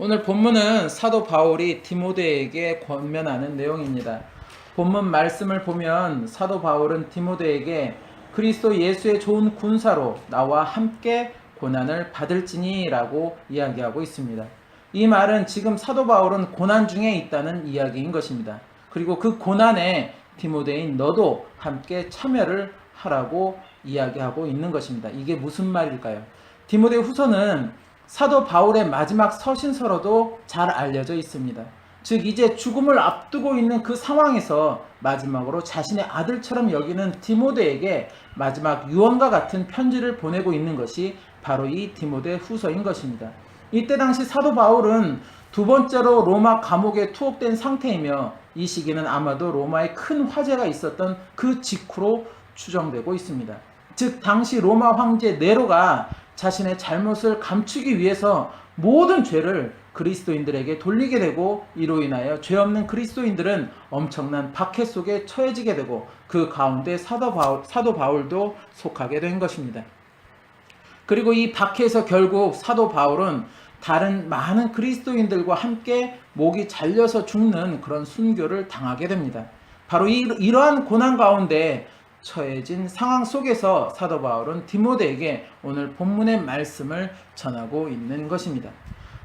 오늘 본문은 사도 바울이 디모데에게 권면하는 내용입니다. 본문 말씀을 보면 사도 바울은 디모데에게 그리스도 예수의 좋은 군사로 나와 함께 고난을 받을지니라고 이야기하고 있습니다. 이 말은 지금 사도 바울은 고난 중에 있다는 이야기인 것입니다. 그리고 그 고난에 디모데인 너도 함께 참여를 하라고 이야기하고 있는 것입니다. 이게 무슨 말일까요? 디모데 후서는 사도 바울의 마지막 서신서로도 잘 알려져 있습니다. 즉 이제 죽음을 앞두고 있는 그 상황에서 마지막으로 자신의 아들처럼 여기는 디모데에게 마지막 유언과 같은 편지를 보내고 있는 것이 바로 이 디모데 후서인 것입니다. 이때 당시 사도 바울은 두 번째로 로마 감옥에 투옥된 상태이며 이 시기는 아마도 로마에 큰 화재가 있었던 그 직후로 추정되고 있습니다. 즉 당시 로마 황제 네로가 자신의 잘못을 감추기 위해서 모든 죄를 그리스도인들에게 돌리게 되고 이로 인하여 죄 없는 그리스도인들은 엄청난 박해 속에 처해지게 되고 그 가운데 사도 바울, 사도 바울도 속하게 된 것입니다. 그리고 이 박해에서 결국 사도 바울은 다른 많은 그리스도인들과 함께 목이 잘려서 죽는 그런 순교를 당하게 됩니다. 바로 이, 이러한 고난 가운데 처해진 상황 속에서 사도 바울은 디모데에게 오늘 본문의 말씀을 전하고 있는 것입니다.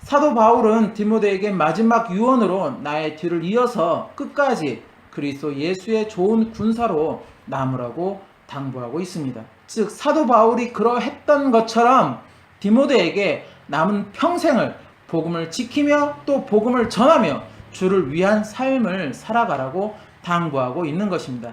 사도 바울은 디모데에게 마지막 유언으로 나의 뒤를 이어서 끝까지 그리스도 예수의 좋은 군사로 남으라고 당부하고 있습니다. 즉 사도 바울이 그러했던 것처럼 디모데에게 남은 평생을 복음을 지키며 또 복음을 전하며 주를 위한 삶을 살아가라고 당부하고 있는 것입니다.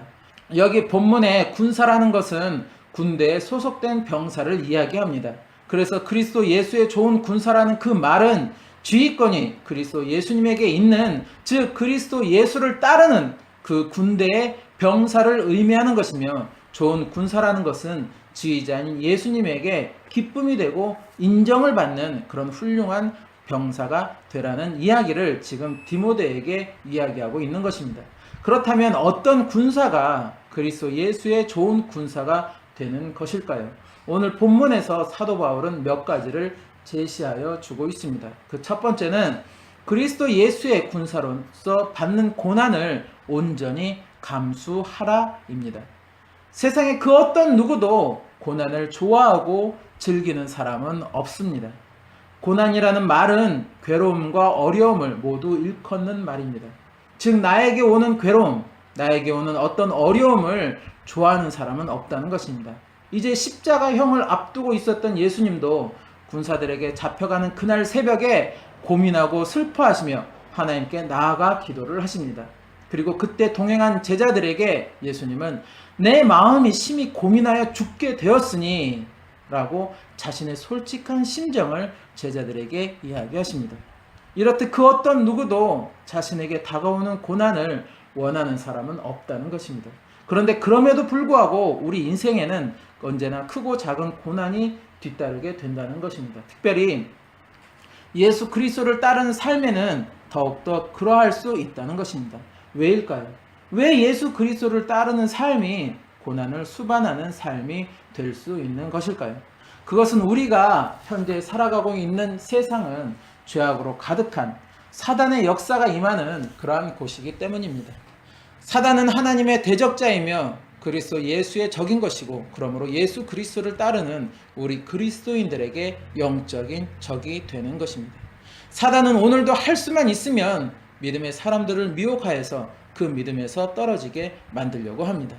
여기 본문에 군사라는 것은 군대에 소속된 병사를 이야기합니다. 그래서 그리스도 예수의 좋은 군사라는 그 말은 지휘권이 그리스도 예수님에게 있는 즉 그리스도 예수를 따르는 그 군대의 병사를 의미하는 것이며 좋은 군사라는 것은 지휘자인 예수님에게 기쁨이 되고 인정을 받는 그런 훌륭한 병사가 되라는 이야기를 지금 디모데에게 이야기하고 있는 것입니다. 그렇다면 어떤 군사가 그리스도 예수의 좋은 군사가 되는 것일까요? 오늘 본문에서 사도 바울은 몇 가지를 제시하여 주고 있습니다. 그 첫 번째는 그리스도 예수의 군사로서 받는 고난을 온전히 감수하라입니다. 세상에 그 어떤 누구도 고난을 좋아하고 즐기는 사람은 없습니다. 고난이라는 말은 괴로움과 어려움을 모두 일컫는 말입니다. 즉, 나에게 오는 괴로움, 나에게 오는 어떤 어려움을 좋아하는 사람은 없다는 것입니다. 이제 십자가형을 앞두고 있었던 예수님도 군사들에게 잡혀가는 그날 새벽에 고민하고 슬퍼하시며 하나님께 나아가 기도를 하십니다. 그리고 그때 동행한 제자들에게 예수님은 내 마음이 심히 고민하여 죽게 되었으니 라고 자신의 솔직한 심정을 제자들에게 이야기하십니다. 이렇듯 그 어떤 누구도 자신에게 다가오는 고난을 원하는 사람은 없다는 것입니다. 그런데 그럼에도 불구하고 우리 인생에는 언제나 크고 작은 고난이 뒤따르게 된다는 것입니다. 특별히 예수 그리스도를 따르는 삶에는 더욱더 그러할 수 있다는 것입니다. 왜일까요? 왜 예수 그리스도를 따르는 삶이 고난을 수반하는 삶이 될 수 있는 것일까요? 그것은 우리가 현재 살아가고 있는 세상은 죄악으로 가득한 사단의 역사가 임하는 그러한 곳이기 때문입니다. 사단은 하나님의 대적자이며 그리스도 예수의 적인 것이고 그러므로 예수 그리스도를 따르는 우리 그리스도인들에게 영적인 적이 되는 것입니다. 사단은 오늘도 할 수만 있으면 믿음의 사람들을 미혹하여서 그 믿음에서 떨어지게 만들려고 합니다.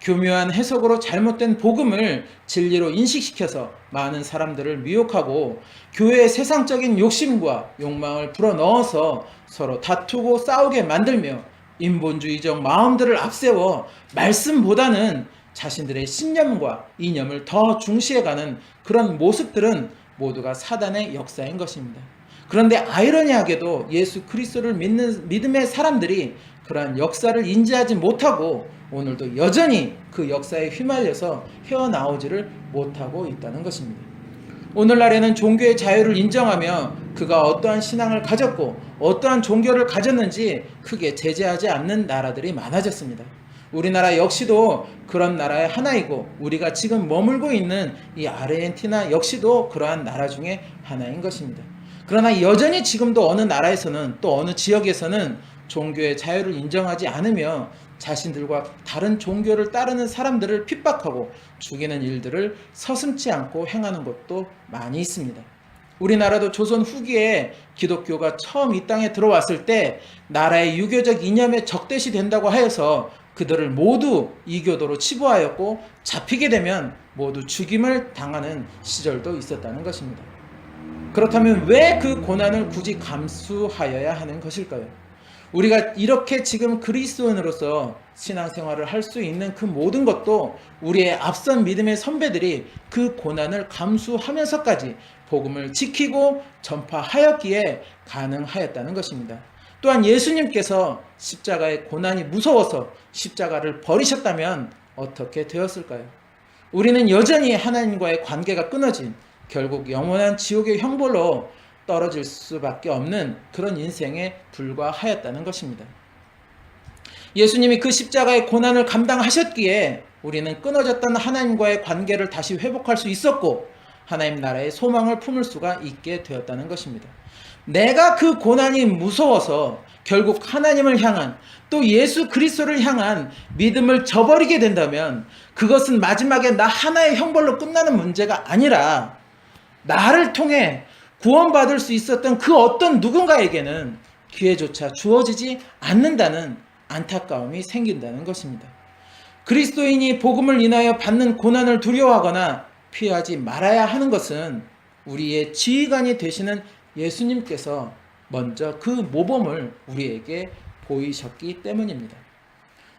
교묘한 해석으로 잘못된 복음을 진리로 인식시켜서 많은 사람들을 미혹하고 교회의 세상적인 욕심과 욕망을 불어넣어서 서로 다투고 싸우게 만들며 인본주의적 마음들을 앞세워 말씀보다는 자신들의 신념과 이념을 더 중시해가는 그런 모습들은 모두가 사단의 역사인 것입니다. 그런데 아이러니하게도 예수 그리스도를 믿는 믿음의 사람들이 그러한 역사를 인지하지 못하고 오늘도 여전히 그 역사에 휘말려서 헤어나오지를 못하고 있다는 것입니다. 오늘날에는 종교의 자유를 인정하며 그가 어떠한 신앙을 가졌고 어떠한 종교를 가졌는지 크게 제재하지 않는 나라들이 많아졌습니다. 우리나라 역시도 그런 나라의 하나이고 우리가 지금 머물고 있는 이 아르헨티나 역시도 그러한 나라 중에 하나인 것입니다. 그러나 여전히 지금도 어느 나라에서는 또 어느 지역에서는 종교의 자유를 인정하지 않으며 자신들과 다른 종교를 따르는 사람들을 핍박하고 죽이는 일들을 서슴지 않고 행하는 것도 많이 있습니다. 우리나라도 조선 후기에 기독교가 처음 이 땅에 들어왔을 때 나라의 유교적 이념에 적대시 된다고 하여서 그들을 모두 이교도로 치부하였고 잡히게 되면 모두 죽임을 당하는 시절도 있었다는 것입니다. 그렇다면 왜 그 고난을 굳이 감수하여야 하는 것일까요? 우리가 이렇게 지금 그리스도인으로서 신앙생활을 할 수 있는 그 모든 것도 우리의 앞선 믿음의 선배들이 그 고난을 감수하면서까지 복음을 지키고 전파하였기에 가능하였다는 것입니다. 또한 예수님께서 십자가의 고난이 무서워서 십자가를 버리셨다면 어떻게 되었을까요? 우리는 여전히 하나님과의 관계가 끊어진 결국 영원한 지옥의 형벌로 떨어질 수밖에 없는 그런 인생에 불과하였다는 것입니다. 예수님이 그 십자가의 고난을 감당하셨기에 우리는 끊어졌던 하나님과의 관계를 다시 회복할 수 있었고 하나님 나라의 소망을 품을 수가 있게 되었다는 것입니다. 내가 그 고난이 무서워서 결국 하나님을 향한 또 예수 그리스도를 향한 믿음을 저버리게 된다면 그것은 마지막에 나 하나의 형벌로 끝나는 문제가 아니라 나를 통해 구원받을 수 있었던 그 어떤 누군가에게는 기회조차 주어지지 않는다는 안타까움이 생긴다는 것입니다. 그리스도인이 복음을 인하여 받는 고난을 두려워하거나 피하지 말아야 하는 것은 우리의 지휘관이 되시는 예수님께서 먼저 그 모범을 우리에게 보이셨기 때문입니다.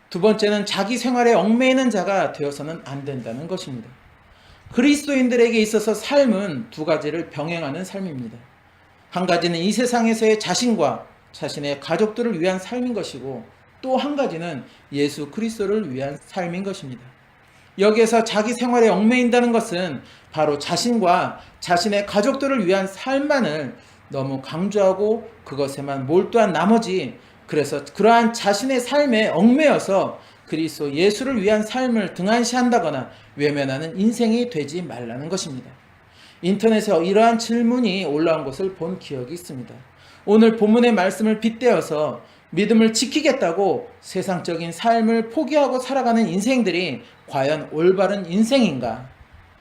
두 번째는 자기 생활에 얽매이는 자가 되어서는 안 된다는 것입니다. 그리스도인들에게 있어서 삶은 두 가지를 병행하는 삶입니다. 한 가지는 이 세상에서의 자신과 자신의 가족들을 위한 삶인 것이고 또 한 가지는 예수 그리스도를 위한 삶인 것입니다. 여기에서 자기 생활에 얽매인다는 것은 바로 자신과 자신의 가족들을 위한 삶만을 너무 강조하고 그것에만 몰두한 나머지 그래서 그러한 자신의 삶에 얽매여서 그리스도 예수를 위한 삶을 등한시한다거나 외면하는 인생이 되지 말라는 것입니다. 인터넷에 이러한 질문이 올라온 것을 본 기억이 있습니다. 오늘 본문의 말씀을 빗대어서 믿음을 지키겠다고 세상적인 삶을 포기하고 살아가는 인생들이 과연 올바른 인생인가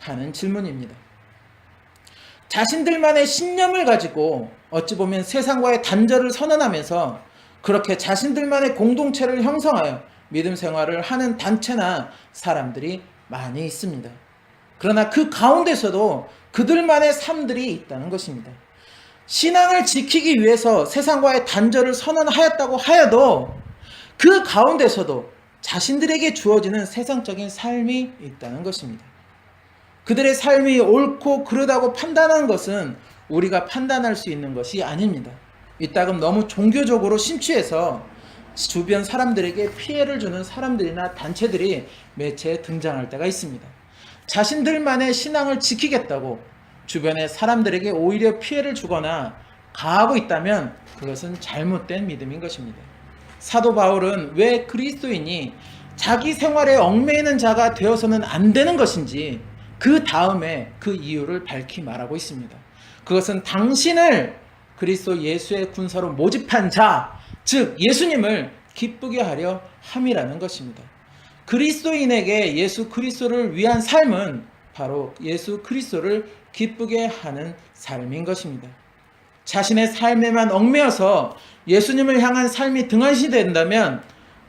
하는 질문입니다. 자신들만의 신념을 가지고 어찌 보면 세상과의 단절을 선언하면서 그렇게 자신들만의 공동체를 형성하여 믿음 생활을 하는 단체나 사람들이 많이 있습니다. 그러나 그 가운데서도 그들만의 삶들이 있다는 것입니다. 신앙을 지키기 위해서 세상과의 단절을 선언하였다고 하여도 그 가운데서도 자신들에게 주어지는 세상적인 삶이 있다는 것입니다. 그들의 삶이 옳고 그르다고 판단한 것은 우리가 판단할 수 있는 것이 아닙니다. 이따금 너무 종교적으로 심취해서 주변 사람들에게 피해를 주는 사람들이나 단체들이 매체에 등장할 때가 있습니다. 자신들만의 신앙을 지키겠다고 주변의 사람들에게 오히려 피해를 주거나 가하고 있다면 그것은 잘못된 믿음인 것입니다. 사도 바울은 왜 그리스도인이 자기 생활에 얽매이는 자가 되어서는 안 되는 것인지 그 다음에 그 이유를 밝히 말하고 있습니다. 그것은 당신을 그리스도 예수의 군사로 모집한 자, 즉 예수님을 기쁘게 하려 함이라는 것입니다. 그리스도인에게 예수 그리스도를 위한 삶은 바로 예수 그리스도를 기쁘게 하는 삶인 것입니다. 자신의 삶에만 얽매여서 예수님을 향한 삶이 등한시 된다면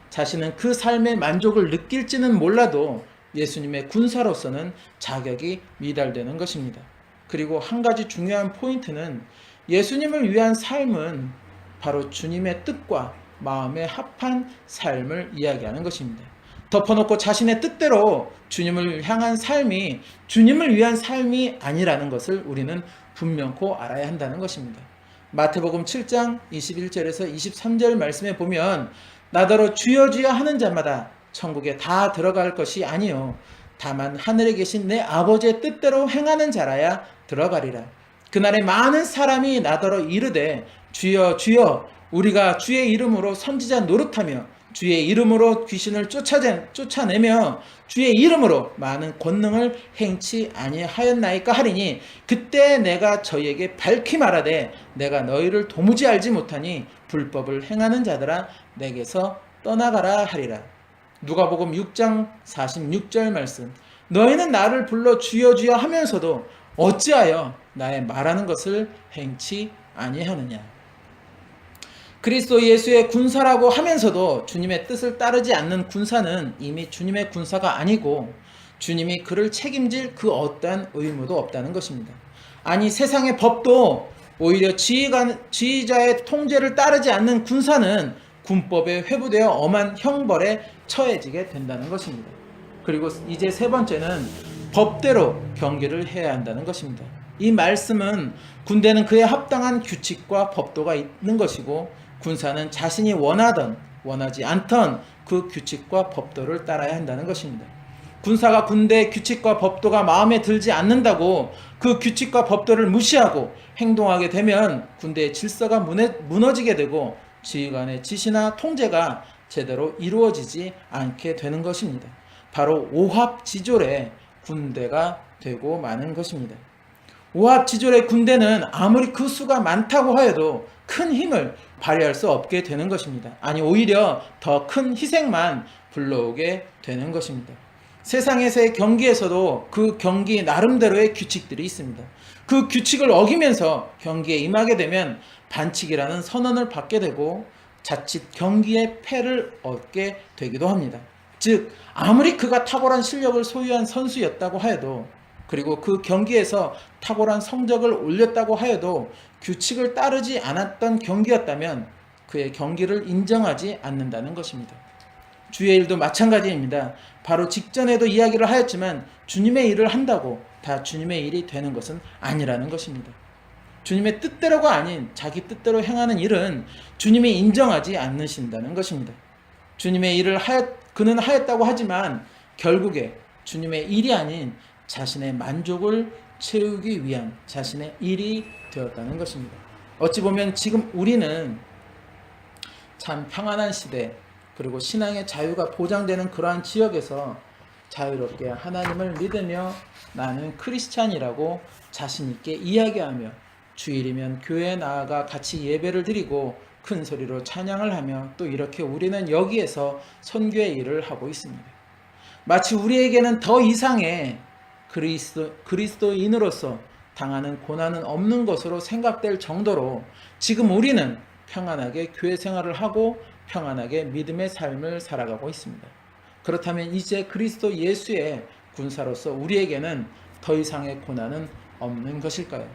자신은 그 삶의 만족을 느낄지는 몰라도 예수님의 군사로서는 자격이 미달되는 것입니다. 그리고 한 가지 중요한 포인트는 예수님을 위한 삶은 바로 주님의 뜻과 마음에 합한 삶을 이야기하는 것입니다. 덮어놓고 자신의 뜻대로 주님을 향한 삶이 주님을 위한 삶이 아니라는 것을 우리는 분명코 알아야 한다는 것입니다. 마태복음 7장 21절에서 23절 말씀에 보면 나더러 주여 주여 하는 자마다 천국에 다 들어갈 것이 아니요 다만 하늘에 계신 내 아버지의 뜻대로 행하는 자라야 들어가리라. 그날에 많은 사람이 나더러 이르되 주여 주여 우리가 주의 이름으로 선지자 노릇하며 주의 이름으로 귀신을 쫓아내, 쫓아내며 주의 이름으로 많은 권능을 행치 아니하였나이까 하리니 그때 내가 저희에게 밝히 말하되 내가 너희를 도무지 알지 못하니 불법을 행하는 자들아 내게서 떠나가라 하리라. 누가복음 6장 46절 말씀. 너희는 나를 불러 주여 주여 하면서도 어찌하여 나의 말하는 것을 행치 아니하느냐. 그리스도 예수의 군사라고 하면서도 주님의 뜻을 따르지 않는 군사는 이미 주님의 군사가 아니고 주님이 그를 책임질 그 어떠한 의무도 없다는 것입니다. 아니 세상의 법도 오히려 지휘관, 지휘자의 통제를 따르지 않는 군사는 군법에 회부되어 엄한 형벌에 처해지게 된다는 것입니다. 그리고 이제 세 번째는 법대로 경계를 해야 한다는 것입니다. 이 말씀은 군대는 그에 합당한 규칙과 법도가 있는 것이고 군사는 자신이 원하던 원하지 않던 그 규칙과 법도를 따라야 한다는 것입니다. 군사가 군대의 규칙과 법도가 마음에 들지 않는다고 그 규칙과 법도를 무시하고 행동하게 되면 군대의 질서가 무너지게 되고 지휘관의 지시나 통제가 제대로 이루어지지 않게 되는 것입니다. 바로 오합지졸의 군대가 되고 마는 것입니다. 오합지졸의 군대는 아무리 그 수가 많다고 하여도 큰 힘을 발휘할 수 없게 되는 것입니다. 아니 오히려 더 큰 희생만 불러오게 되는 것입니다. 세상에서의 경기에서도 그 경기 나름대로의 규칙들이 있습니다. 그 규칙을 어기면서 경기에 임하게 되면 반칙이라는 선언을 받게 되고 자칫 경기의 패를 얻게 되기도 합니다. 즉 아무리 그가 탁월한 실력을 소유한 선수였다고 하여도 그리고 그 경기에서 탁월한 성적을 올렸다고 하여도 규칙을 따르지 않았던 경기였다면 그의 경기를 인정하지 않는다는 것입니다. 주의 일도 마찬가지입니다. 바로 직전에도 이야기를 하였지만 주님의 일을 한다고 다 주님의 일이 되는 것은 아니라는 것입니다. 주님의 뜻대로가 아닌 자기 뜻대로 행하는 일은 주님이 인정하지 않으신다는 것입니다. 주님의 일을 하였, 그는 하였다고 하지만 결국에 주님의 일이 아닌 자신의 만족을 채우기 위한 자신의 일이 되었다는 것입니다. 어찌 보면 지금 우리는 참 평안한 시대 그리고 신앙의 자유가 보장되는 그러한 지역에서 자유롭게 하나님을 믿으며 나는 크리스찬이라고 자신 있게 이야기하며 주일이면 교회에 나아가 같이 예배를 드리고 큰 소리로 찬양을 하며 또 이렇게 우리는 여기에서 선교의 일을 하고 있습니다. 마치 우리에게는 더 이상의 그리스도, 그리스도인으로서 당하는 고난은 없는 것으로 생각될 정도로 지금 우리는 평안하게 교회 생활을 하고 평안하게 믿음의 삶을 살아가고 있습니다. 그렇다면 이제 그리스도 예수의 군사로서 우리에게는 더 이상의 고난은 없는 것일까요?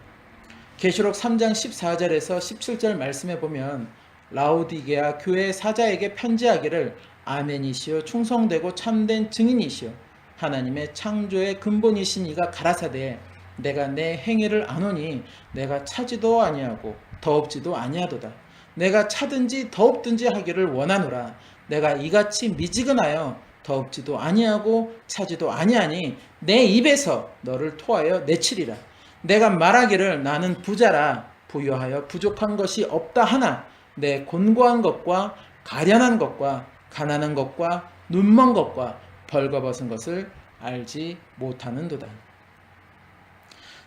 계시록 3장 14절에서 17절 말씀에 보면 라우디게아 교회 사자에게 편지하기를 아멘이시여 충성되고 참된 증인이시여 하나님의 창조의 근본이신 이가 가라사대 내가 내 행위를 아노니 내가 차지도 아니하고 더없지도 아니하도다. 내가 차든지 더없든지 하기를 원하노라. 내가 이같이 미지근하여 더없지도 아니하고 차지도 아니하니 내 입에서 너를 토하여 내치리라. 내가 말하기를 나는 부자라. 부유하여 부족한 것이 없다 하나 내 곤고한 것과 가련한 것과 가난한 것과 눈먼 것과 벌거벗은 것을 알지 못하는도다.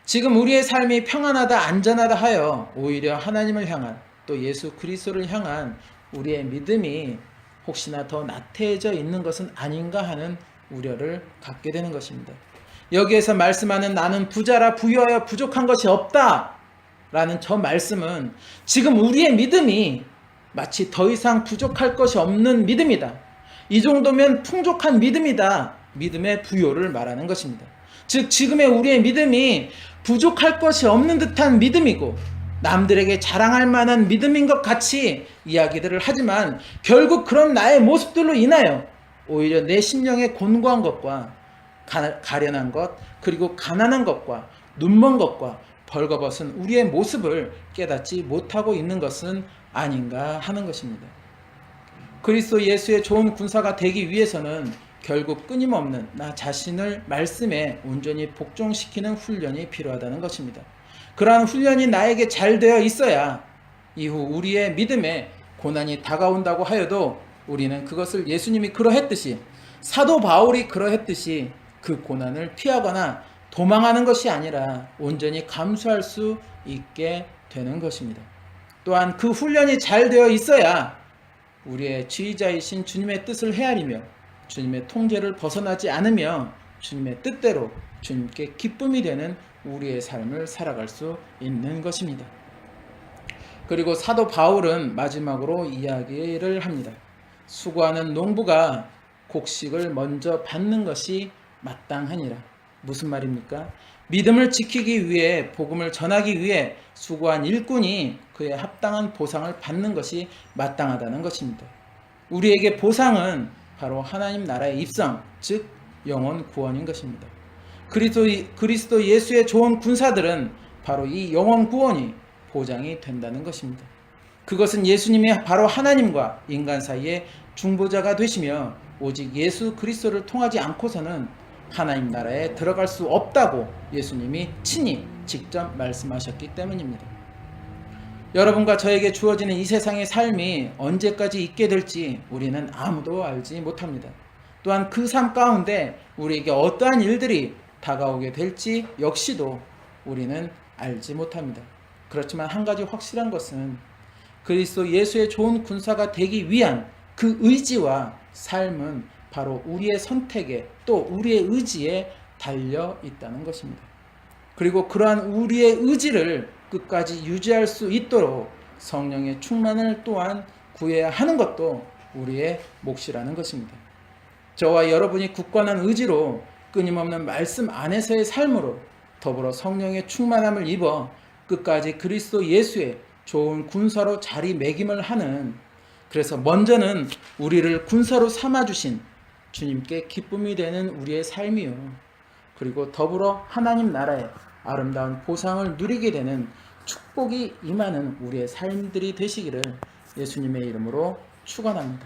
지금 우리의 삶이 평안하다 안전하다 하여 오히려 하나님을 향한 또 예수 그리스도를 향한 우리의 믿음이 혹시나 더 나태해져 있는 것은 아닌가 하는 우려를 갖게 되는 것입니다. 여기에서 말씀하는 나는 부자라 부여하여 부족한 것이 없다 라는 저 말씀은 지금 우리의 믿음이 마치 더 이상 부족할 것이 없는 믿음이다. 이 정도면 풍족한 믿음이다. 믿음의 부요를 말하는 것입니다. 즉, 지금의 우리의 믿음이 부족할 것이 없는 듯한 믿음이고, 남들에게 자랑할 만한 믿음인 것 같이 이야기들을 하지만, 결국 그런 나의 모습들로 인하여 오히려 내 심령의 곤고한 것과 가련한 것, 그리고 가난한 것과 눈먼 것과 벌거벗은 우리의 모습을 깨닫지 못하고 있는 것은 아닌가 하는 것입니다. 그리스도 예수의 좋은 군사가 되기 위해서는 결국 끊임없는 나 자신을 말씀에 온전히 복종시키는 훈련이 필요하다는 것입니다. 그러한 훈련이 나에게 잘 되어 있어야 이후 우리의 믿음에 고난이 다가온다고 하여도 우리는 그것을 예수님이 그러했듯이 사도 바울이 그러했듯이 그 고난을 피하거나 도망하는 것이 아니라 온전히 감수할 수 있게 되는 것입니다. 또한 그 훈련이 잘 되어 있어야 우리의 지휘자이신 주님의 뜻을 헤아리며 주님의 통제를 벗어나지 않으며 주님의 뜻대로 주님께 기쁨이 되는 우리의 삶을 살아갈 수 있는 것입니다. 그리고 사도 바울은 마지막으로 이야기를 합니다. 수고하는 농부가 곡식을 먼저 받는 것이 마땅하니라. 무슨 말입니까? 믿음을 지키기 위해 복음을 전하기 위해 수고한 일꾼이 그에 합당한 보상을 받는 것이 마땅하다는 것입니다. 우리에게 보상은 바로 하나님 나라의 입성, 즉 영원 구원인 것입니다. 그리스도, 그리스도 예수의 좋은 군사들은 바로 이 영원 구원이 보장이 된다는 것입니다. 그것은 예수님이 바로 하나님과 인간 사이의 중보자가 되시며 오직 예수 그리스도를 통하지 않고서는 하나님 나라에 들어갈 수 없다고 예수님이 친히 직접 말씀하셨기 때문입니다. 여러분과 저에게 주어지는 이 세상의 삶이 언제까지 있게 될지 우리는 아무도 알지 못합니다. 또한 그 삶 가운데 우리에게 어떠한 일들이 다가오게 될지 역시도 우리는 알지 못합니다. 그렇지만 한 가지 확실한 것은 그리스도 예수의 좋은 군사가 되기 위한 그 의지와 삶은 바로 우리의 선택에 또 우리의 의지에 달려 있다는 것입니다. 그리고 그러한 우리의 의지를 끝까지 유지할 수 있도록 성령의 충만을 또한 구해야 하는 것도 우리의 몫이라는 것입니다. 저와 여러분이 굳건한 의지로 끊임없는 말씀 안에서의 삶으로 더불어 성령의 충만함을 입어 끝까지 그리스도 예수의 좋은 군사로 자리매김을 하는 그래서 먼저는 우리를 군사로 삼아 주신 주님께 기쁨이 되는 우리의 삶이요. 그리고 더불어 하나님 나라의 아름다운 보상을 누리게 되는 축복이 임하는 우리의 삶들이 되시기를 예수님의 이름으로 축원합니다.